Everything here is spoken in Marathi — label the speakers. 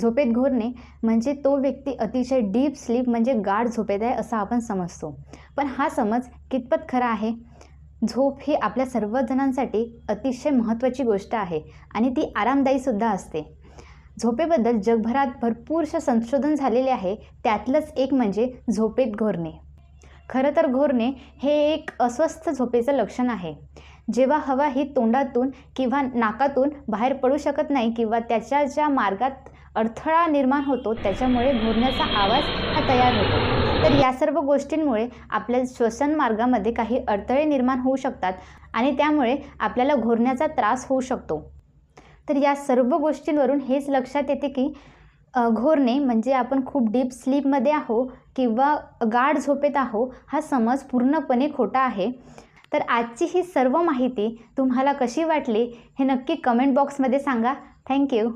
Speaker 1: झोपेत घोरणे म्हणजे तो व्यक्ती अतिशय डीप स्लीप म्हणजे गाढ झोपेत आहे असं आपण समजतो. पण हा समज कितपत खरा आहे? झोप ही आपल्या सर्वजणांसाठी अतिशय महत्त्वाची गोष्ट आहे आणि ती आरामदायीसुद्धा असते. झोपेबद्दल जगभरात भरपूरशं संशोधन झालेले आहे त्यातलंच एक म्हणजे झोपेत घोरणे. खरं तर घोरणे हे एक अस्वस्थ झोपेचं लक्षण आहे. जेव्हा हवा ही तोंडातून किंवा नाकातून बाहेर पडू शकत नाही किंवा त्याच्या ज्या मार्गात अडथळा निर्माण होतो त्याच्यामुळे घोरण्याचा आवाज हा तयार होतो. तर या सर्व गोष्टींमुळे आपल्या श्वसन मार्गामध्ये काही अडथळे निर्माण होऊ शकतात आणि त्यामुळे आपल्याला घोरण्याचा त्रास होऊ शकतो. तर या सर्व गोष्टींवरून हेच लक्षात येते की घोरणे म्हणजे आपण खूप डीप स्लीपमध्ये आहो किंवा गाढ झोपेत आहो हा समज पूर्णपणे खोटा आहे. तर आजची ही सर्व माहिती तुम्हाला कशी वाटली हे नक्की कमेंट बॉक्समध्ये सांगा. थँक्यू